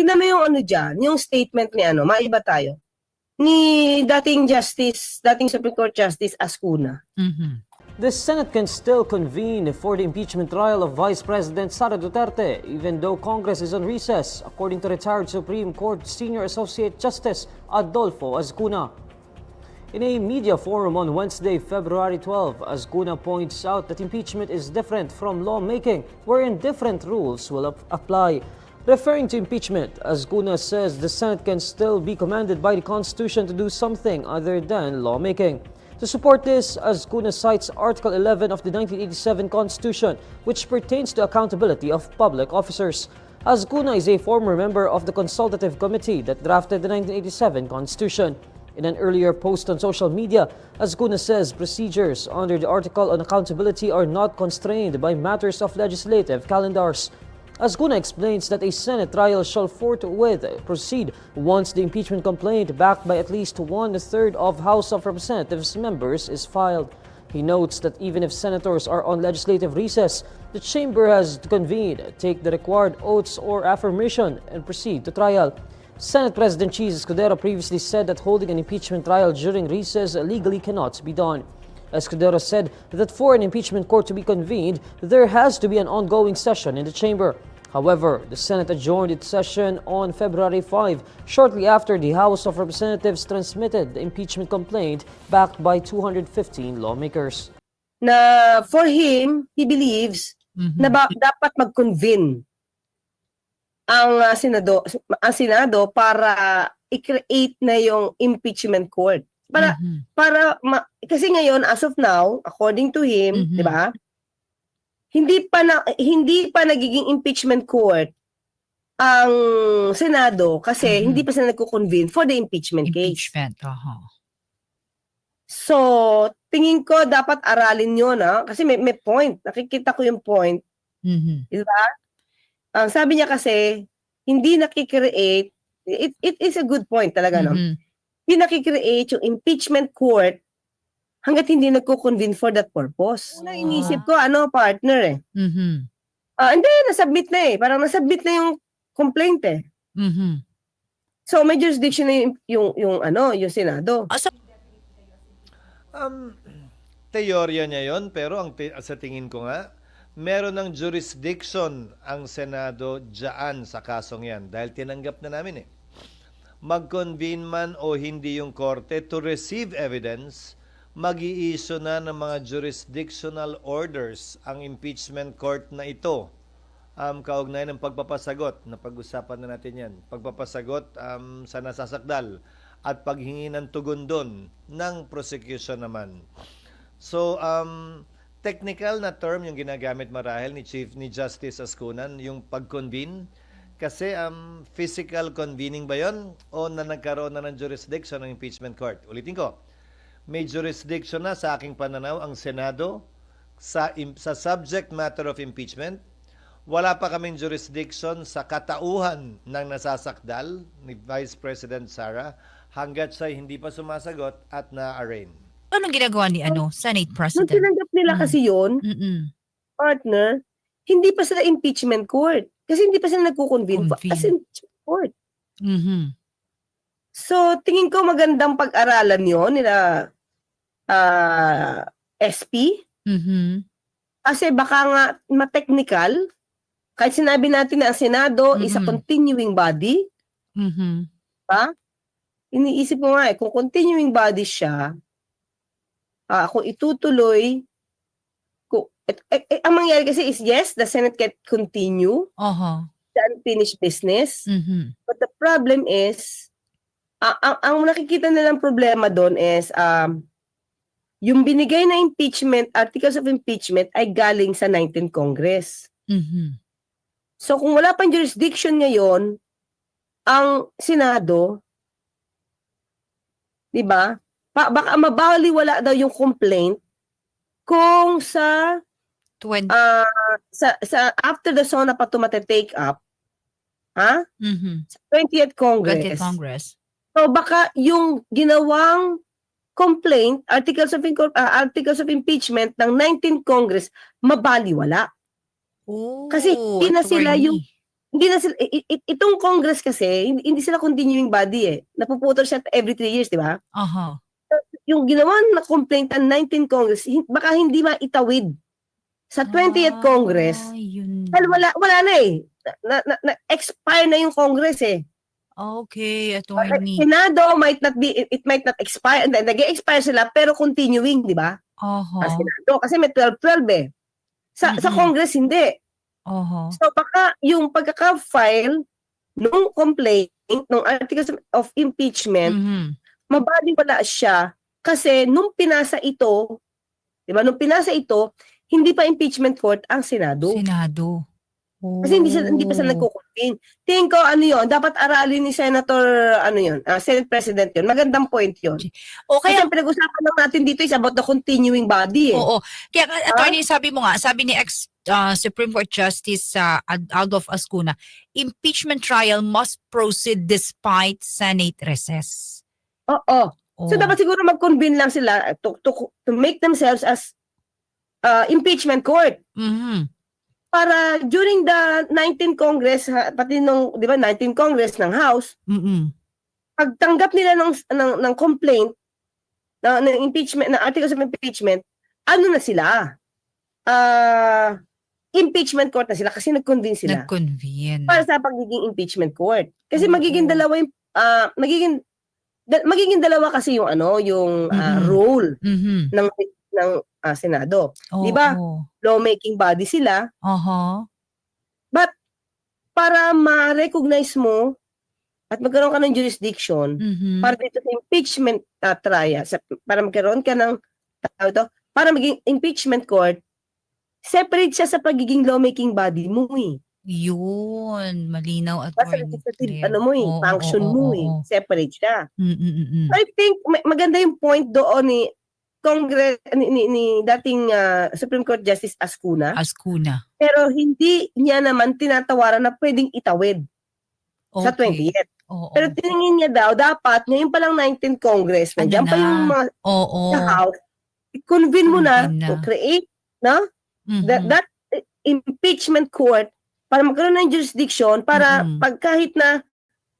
tingnan mo yung ano dyan, yung statement ni ano, maiba tayo. Ni dating Justice, dating Supreme Court Justice Ascuna. Mhm. The Senate can still convene for the impeachment trial of Vice President Sara Duterte, even though Congress is on recess, according to retired Supreme Court Senior Associate Justice Adolfo Azcuna. In a media forum on Wednesday, February 12, Azcuna points out that impeachment is different from lawmaking, wherein different rules will ap- apply. Referring to impeachment, Azcuna says the Senate can still be commanded by the Constitution to do something other than lawmaking. To support this, Azcuna cites Article 11 of the 1987 Constitution, which pertains to accountability of public officers. Azcuna is a former member of the consultative committee that drafted the 1987 Constitution. In an earlier post on social media, Azcuna says procedures under the article on accountability are not constrained by matters of legislative calendars. Azcuna explains that a Senate trial shall forthwith proceed once the impeachment complaint, backed by at least one third of House of Representatives members, is filed. He notes that even if senators are on legislative recess, the chamber has to convene, take the required oaths or affirmation, and proceed to trial. Senate President Cheese Escudero previously said that holding an impeachment trial during recess legally cannot be done. Escudero said that for an impeachment court to be convened, there has to be an ongoing session in the chamber. However, the Senate adjourned its session on February 5, shortly after the House of Representatives transmitted the impeachment complaint backed by 215 lawmakers. Na for him, he believes Mhm. na ba- dapat mag-convene ang ah, Senado, ang Senado para i-create na yung impeachment court. Para Mhm. para ma- kasi ngayon as of now, according to him, Mhm. 'di ba? Hindi pa na hindi pa nagiging impeachment court ang Senado kasi Mhm. hindi pa sila nagko-convene for the impeachment, case. Impeachment. Aha. So, tingin ko dapat aralin 'yon, ah, kasi may may point. Nakikita ko yung point, Mhm. 'di ba? Ang sabi niya kasi hindi nakikreate it, it is a good point talaga, no? Mhm. Hindi nakikreate yung impeachment court hangga't hindi nagko-convene for that purpose. Una inisip ko ano, partner eh. Mhm. Ah, hindi nasubmit na eh. Parang nasubmit na yung complaint eh. Mhm. So may jurisdiction na yung, yung, yung ano, yung Senado. Ah, Um, teorya niya yon pero ang ti- sa tingin ko nga, meron ng jurisdiction ang Senado dyan sa kasong yan dahil tinanggap na namin eh. Mag-convene man o hindi yung korte to receive evidence, mag iiso na ng mga jurisdictional orders ang impeachment court na ito. Um, kaugnay ng pagpapasagot, na pag-usapan na natin yan, pagpapasagot um, sa nasasakdal at paghingi ng tugon doon ng prosecution naman. So, um, technical na term yung ginagamit marahil ni Chief ni Justice Ascunan, yung pag-convene. Kasi um, physical convening ba yon o na nagkaroon na ng jurisdiction ng impeachment court? Ulitin ko, may jurisdiction na sa aking pananaw ang Senado sa, sa subject matter of impeachment. Wala pa kaming jurisdiction sa katauhan ng nasasakdal ni Vice President Sara hanggat siya hindi pa sumasagot at na-arraign. Anong ginagawa ni ano, Senate Nung President? tinanggap nila Mm. kasi yun, Mhm. partner, hindi pa sila impeachment court. Kasi hindi pa sila Convene. as impeachment court. Mhm. So, tingin ko magandang pag-aralan yon nila ah, SP. Mhm. Kasi baka nga ma-technical. Kahit sinabi natin na ang Senado is a Mhm. continuing body. Mhm. Iniisip ko nga eh, kung continuing body siya, ah, kung itutuloy, kung, eh, eh, eh, ang mangyari kasi is yes, the Senate can continue Aha. the unfinished business. Mhm. But the problem is, ang, ang, ang nakikita nilang problema doon is, um, yung binigay na impeachment, articles of impeachment, ay galing sa 19th Congress. Mhm. So kung wala pang jurisdiction ngayon, ang Senado, di ba, pa, baka mabaliwala daw yung complaint kung sa, Twen- ah, sa, sa after the SONA pa ito take up, ha? Mhm. Sa 20th Congress. 20th Congress. So baka yung ginawang complaint, articles of ah, articles of impeachment ng 19th Congress mabaliwala. Oh, Kasi hindi na sila yung- hindi na sila, i- i- itong Congress kasi, hindi, sila continuing body eh. Napuputol siya every three years, di ba? Aha. Yung ginawa na complaint ng 19 Congress, baka hindi maitawid sa 20th Congress. Ah, yun. Dahil wala, wala na eh. Na, na, na, expire na yung Congress eh. Okay, attorney. Senado might not be, it, might not expire, and then nag-expire sila, pero continuing, di ba? Aha. Sa Senado, kasi may 12-12 eh. Sa, sa Mm-mm. Congress, hindi. Aha. So baka yung pagkaka-file nung complaint, nung articles of impeachment, Mhm. mabaliwala siya kasi nung pinasa ito, 'di ba? Nung pinasa ito, hindi pa impeachment court ang Senado. Senado. Kasi hindi sila, hindi pa sila Oh. nagko-convene. Tingin ko ano 'yon, dapat aralin ni Senator ano 'yon, ah, Senate President 'yon. Magandang point 'yon. O Kasi kaya, ang pinag-usapan lang natin dito is about the continuing body eh. oo. Kaya, attorney, sabi mo nga, sabi ni ex uh, Supreme Court Justice sa Adolfo Ascuna, impeachment trial must proceed despite Senate recess. Oo. So Oo. dapat siguro mag-convene lang sila to, to, to make themselves as uh, impeachment court. Mhm. Para during the 19 Congress, pati nung, di ba, 19 Congress ng House, Mhm. pagtanggap nila ng, ng, ng complaint, na, ng impeachment, na articles of impeachment, ano na sila? Ah, impeachment court na sila kasi nag-convene sila Nag-convene. para sa pagiging impeachment court. Kasi Oo. magiging dalawa yung, ah, magiging, da- magiging dalawa kasi yung ano, yung ah, Mhm. role Mhm. ng ng ah, Senado. Oo. Di ba? Lawmaking body sila, Aha. para ma-recognize mo at magkaroon ka ng jurisdiction Mhm. para dito sa impeachment uh, trial, sa, para magkaroon ka ng tawag ito, para maging impeachment court, separate siya sa pagiging lawmaking body mo eh. Yun. Malinaw, Sa attorney. legislative, ano mo eh, function mo eh. Separate siya. Mm. I think ma- maganda yung point doon ni Congress ni, ni, ni dating ah, Supreme Court Justice Ascuna Ascuna. pero hindi niya naman tinatawaran na pwedeng itawid sa Okay. 20th. Oo. Pero tiningin niya daw, dapat, ngayon pa lang 19 Congress, Ano pa na? yung mga Oo. sa House, convene mo na Convene to na. create no? Mhm. that, that uh, impeachment court para magkaroon ng jurisdiction para Mhm. pag kahit na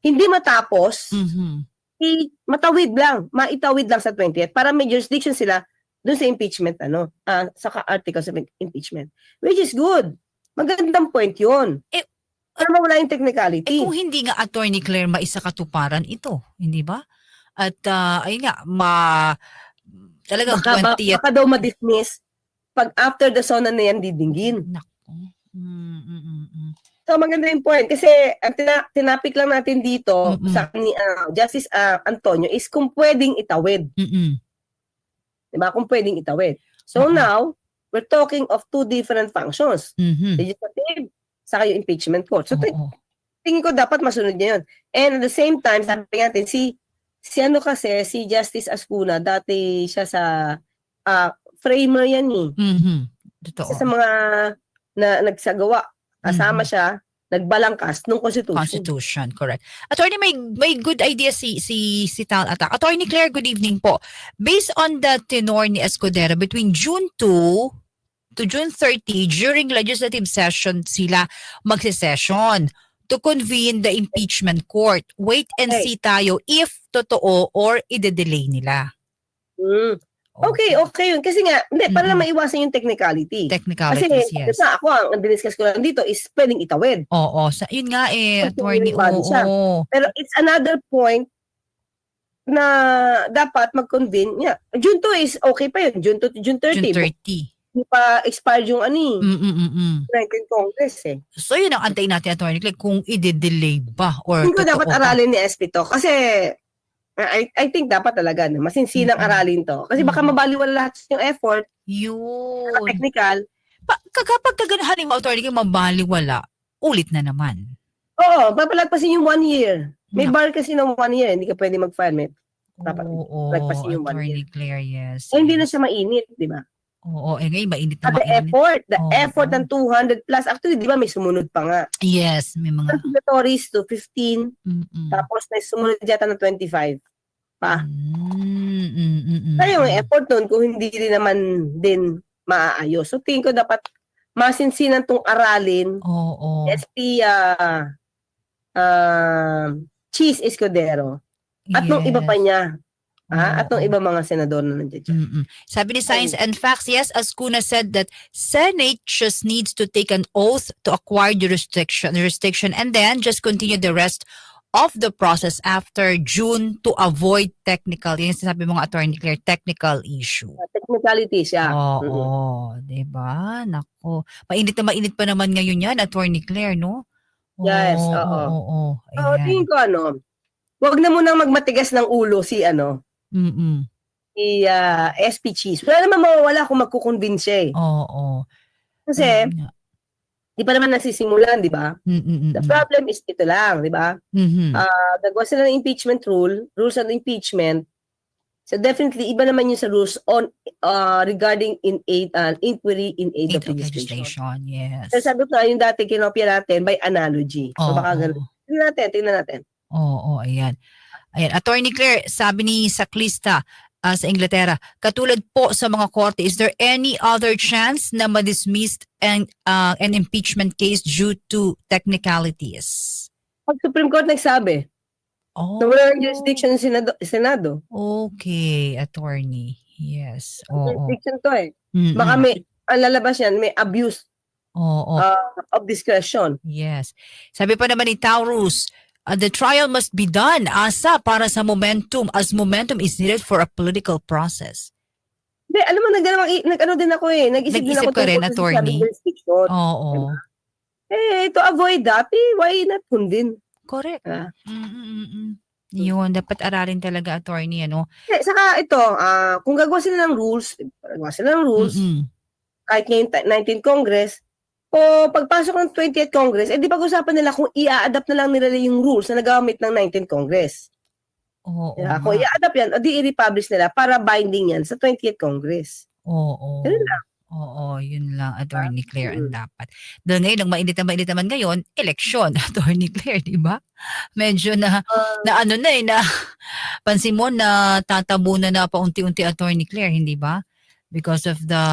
hindi matapos, Mhm. I- matawid lang, maitawid lang sa 20th para may jurisdiction sila dun sa impeachment, ano, ah, sa articles of impeachment. Which is good. Magandang point yun. Eh, para mawala yung Eh technicality. kung hindi nga Attorney Claire maisa katuparan ito, hindi ba? At ah, ayun nga, ma talagang baka, ba- 20th. baka daw ma-dismiss pag after the SONA na yan didinggin. Nako. Mm, mm, mm, mm. So maganda yung point kasi ang tina- tinapik lang natin dito Mm-mm. sa ni ah, Justice ah, Antonio is kung pwedeng itawid, Mm-mm. 'di ba? Kung pwedeng itawid. So Oo. now, we're talking of two different functions, Mhm. legislative saka yung impeachment court. So Oo. tingin ko dapat masunod niya 'yon. And at the same time, sabi natin si si ano kasi si Justice Ascuna dati siya sa ah, framer yan eh. Mhm. Totoo. Isa sa mga na nagsagawa kasama Mhm. siya nagbalangkas ng constitution. Constitution, correct. Attorney, may, may good idea si, si, si Tal Attack. Attorney Claire, good evening po. Based on the tenor ni Escudero, between June 2 to June 30, during legislative session sila magsisession to convene the impeachment court. Wait and Okay. see tayo if totoo or ide-delay nila. Mm. Okay, okay yun. Kasi nga, hindi, para lang Mhm. maiwasan yung technicality. Kasi, Technicalities, yes. kasi ako, ang diniscuss ko lang dito is pwedeng itawid. Oo, sa, yun nga eh, attorney, Continuing body oo. oo. Pero it's another point na dapat mag-convene. Yeah. June 2 is okay pa yun. June 2 to June 30. June 30. Hindi pa expired yung ano eh, Mm-mm-mm. 19 Congress eh. So yun ang antayin natin, Attorney Clay, kung i-delay ba or Hindi ko dapat aralin ni SP to. Kasi, I, I think dapat talaga na masinsinang Mhm. aralin to. Kasi baka mabaliwala lahat yung effort, Yun. technical. Pa, kapag kaganahan mo, Attorney Clay, mabaliwala, ulit na naman. Oo, papalagpasin yung one year. May Nak- bar kasi ng one year, hindi ka pwede mag-file. Dapat Oo, lagpasin yung one Attorney Claire, yes. Eh, hindi na siya mainit, di ba? Oo, eh ngayon, mainit na At the mainit. effort, the Oo. effort ng 200 plus, actually, di ba may sumunod pa nga. Yes, may mga... Signatories to 15, Mm-mm. tapos may sumunod yata ng 25. pa. Mm, mm, mm, mm, Kaya yung mm. effort nun, kung hindi rin naman din maaayos. So, tingin ko dapat masinsinan tong aralin Oo. SP ah ah, Cheese Escudero at nung iba pa Yes. niya. Ah, at nung Oo. iba mga senador na nandiyan. dyan. Mm-mm. Sabi ni Science and Facts, yes, Ascuna said that Senate just needs to take an oath to acquire jurisdiction, jurisdiction and then just continue the rest of the process after June to avoid technical, yun yung sinabi mga attorney Claire, technical issue. Technicality siya. Oo, Mm-mm. di ba? Nako. Mainit na mainit pa naman ngayon yan, attorney Claire, no? Yes, oo. Oo, oo. Ayan. tingin ko ano, wag na munang magmatigas ng ulo si ano, Mm-mm. si ah, SP Cheese. Wala naman mawawala kung magkukonvince siya eh. Oo. Kasi, Ayun nga. di pa naman nasisimulan, di ba? The problem is ito lang, di ba? Mhm. Ah, nagawa sila ng impeachment rule, rules on impeachment. So definitely, iba naman yung sa rules on ah, regarding in aid, ah, inquiry in aid, of of legislation. legislation, yes. So sabi ko yung dati kinopia natin by analogy. So Oo. baka ganun. Tingnan natin, tingnan natin. Oo, ayan. Ayan, Attorney Claire, sabi ni Saklista ah, sa Inglaterra, katulad po sa mga korte, is there any other chance na ma-dismiss an, ah, an impeachment case due to technicalities? Pag Supreme Court nagsabi, Oh, na wala ng jurisdiction ng Senado. Senado. Okay, attorney. Yes. Oo. Jurisdiction to eh. Mm-mm. Baka may, ang lalabas yan, may abuse Oo. ah, of discretion. Yes. Sabi pa naman ni Taurus, uh, the trial must be done asa para sa momentum as momentum is needed for a political process. Hindi, alam mo, nagdalawang, nag-ano din ako eh. Nag-isip, din Nag-isip ako ka rin, attorney? sinasabing jurisdiction. Oo. Eh, to avoid that, eh, why not convene? Correct. Ah. Mm-mm-mm. Yun, dapat aralin talaga attorney, ano? Eh, saka ito, ah, kung gagawa sila ng rules, gagawa sila ng rules, Mm-mm. kahit ngayon ta- 19th Congress, o pagpasok ng 20th Congress, eh di pag-usapan nila kung i-adapt na lang nila yung rules na nagamit ng 19th Congress. Oo. Yeah, nga. kung i-adapt yan, o di i-republish nila para binding yan sa 20th Congress. Oo. Ganun lang. Oo, yun lang, Attorney Claire, ang Mm. dapat. Dahil ngayon, ang mainit na mainit naman ngayon, eleksyon, Attorney Claire, di ba? Medyo na, Ah, na ano na eh, na pansin mo na tatabunan na paunti-unti Attorney Claire, hindi ba? Because of the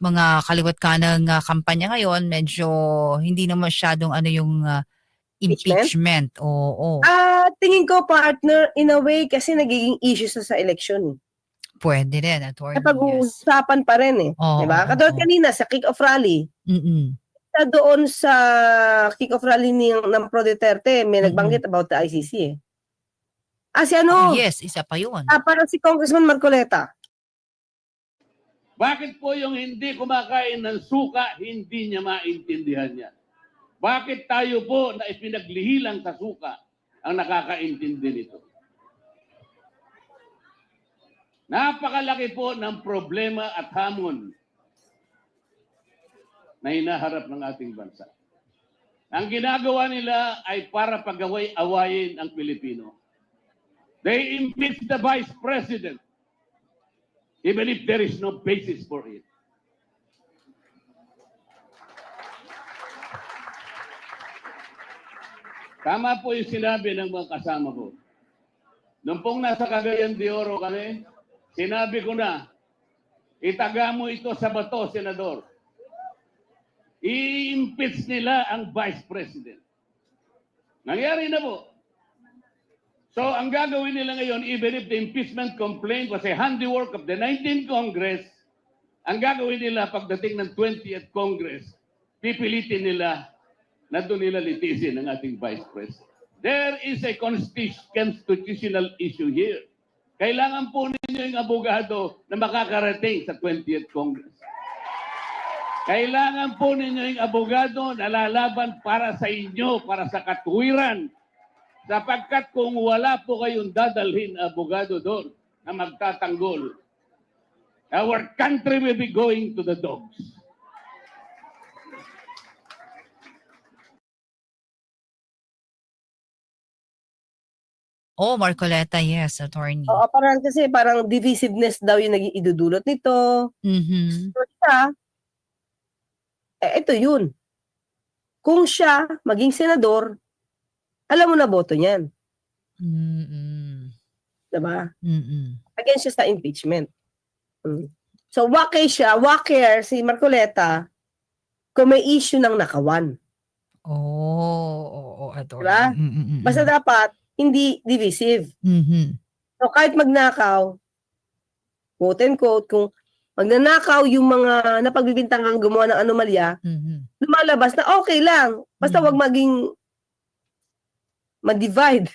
mga kaliwat kanang uh, kampanya ngayon, medyo hindi na masyadong ano yung uh, impeachment. Oo, ah, tingin ko partner, in a way, kasi nagiging issue sa sa election. pwede rin, Attorney. Sa pag-uusapan pa rin eh. Oo, diba? oo, Katulad oo. kanina sa kick-off rally, Mm-mm. sa doon sa kick-off rally ni, ng Pro Duterte, may Mm-mm. nagbanggit about the ICC eh. Ah, si ano? Yes, isa pa yun. Ah, parang si Congressman Marcoleta. Bakit po yung hindi kumakain ng suka, hindi niya maintindihan yan? Bakit tayo po na ipinaglihilang sa suka ang nakakaintindi nito? Napakalaki po ng problema at hamon na hinaharap ng ating bansa. Ang ginagawa nila ay para pagaway-awayin ang Pilipino. They impeach the Vice President even if there is no basis for it. Tama po yung sinabi ng mga kasama ko. Nung pong nasa Cagayan de Oro kami, sinabi ko na, itaga mo ito sa bato, Senador. I-impeach nila ang Vice President. Nangyari na po. So, ang gagawin nila ngayon, even if the impeachment complaint was a handiwork of the 19th Congress, ang gagawin nila pagdating ng 20th Congress, pipilitin nila na doon nila litisin ang ating Vice President. There is a constitu- constitutional issue here. Kailangan po ninyo yung abogado na makakarating sa 20th Congress. Kailangan po ninyo yung abogado na lalaban para sa inyo, para sa katuwiran, sapagkat kung wala po kayong dadalhin abogado doon na magtatanggol, our country will be going to the dogs. Oh, Marcoleta, yes, Attorney. Oo, parang kasi parang divisiveness daw yung naging idudulot nito. Mhm. So siya, eh ito yun. Kung siya maging senador, alam mo na boto niyan. Mm-mm. Diba? Mm-mm. Against siya sa impeachment. Mm. So, wake siya, waker si Marcoleta, kung may issue ng nakawan. Oh, oo, oh, attorney. Diba? Mm, mm, mm, Basta dapat hindi divisive. Mhm. So kahit magnakaw, quote and quote, kung magnanakaw yung mga napagbibintangang gumawa ng anomalya, Mhm. lumalabas na okay lang. Basta Mhm. wag maging ma-divide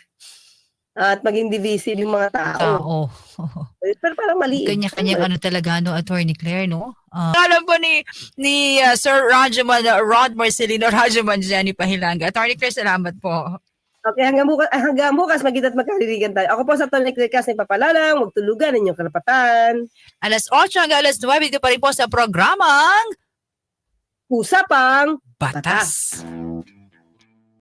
at maging divisive yung mga tao. Tao. Pero parang mali. Kanya-kanyang ano talaga, no, Attorney Claire, no? Ah. alam po ni, ni uh, Sir Rajaman, uh, Rod Marcelino Rajaman Jenny Pahilanga. Attorney Claire, salamat po. Okay, hanggang bukas, ah, hanggang bukas magkita at magkaririgan tayo. Ako po sa Tony Clickas na ipapalalang, huwag tulugan inyong karapatan. Alas 8 hanggang alas 9, dito pa rin po sa programang Usapang Batas.